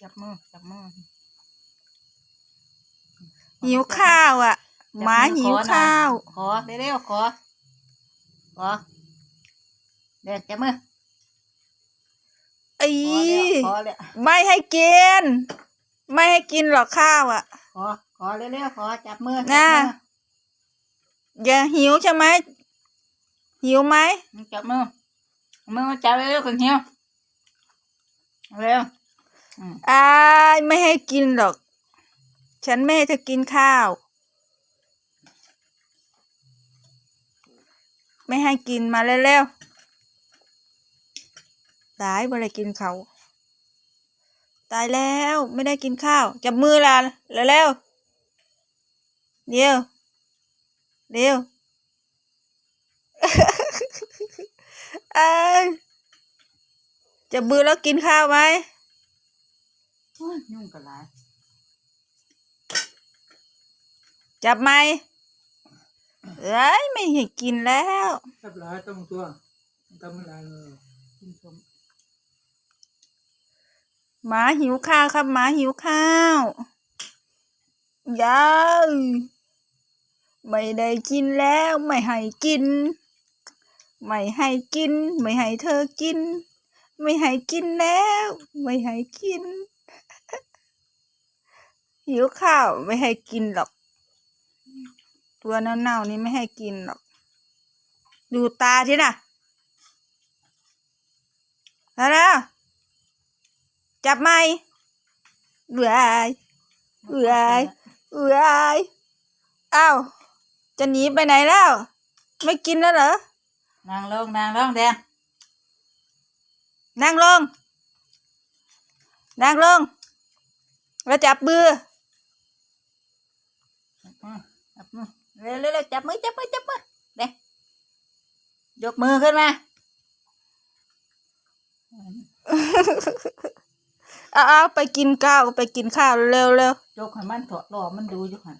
จับมือจับมือหิวข้าวอะจับหมาอหิวขอน่อยข้าว ขอเร็วๆขอ ขอ เด็กจับมือไอ้ขอแล้วขอแล้วไม่ให้กิน ไม่ให้กินหรอกข้าวอะ ขอ ขอเร็วๆขอจับมือน่ะจับมืออย่าหิวใช่ไหมหิวไหมมึงจับมือมือมาจับเร็วๆคนเหี่ยวเร็ว อืมอายไม่ให้กินหรอก ฉันไม่ให้เธอกินข้าว ไม่ให้กินมาเร็วๆตายบ่ได้กินเขาตายแล้วไม่ได้กินข้าว จับมือละเร็วๆเดี๋ยวเดี๋ยวอ้ยจับมือแล้วกินข้าวไหม ยยุ่งกันหลายจับไหมเอ้ยไม่ให้กินแล้วเรียบร้อยต้องตัวทำไม่ได้เลยกินสมหมาหิวข้าวครับหมาหิวข้าวยายไม่ได้กินแล้วไม่ให้กิน ไม่ให้กิน ไม่ให้เธอกิน ไม่ให้กินแล้ว ไม่ให้กิน หิวข้าวไม่ให้กินหรอก ตัวเน่าๆนี่ไม่ให้กินหรอก ดูตาที่น่ะแล้วจับไหมเบื่ออายเบื่ออายเบื่ออายอ้าวจะหนีไปไหนแล้ว ไม่กินแล้วเหรอ นางลงนางลงแดงนั่งลงนั่งลงแล้วจับมือจับ มือจับมือเร็วเร็วเร็วจับมือจับมือจับมือเด็กยกมือขึ้นมาเอาเอาไปกินข้าวไปกินข้าวเร็วเร็วยกให้มันถอดรอมันดูอยู่หัน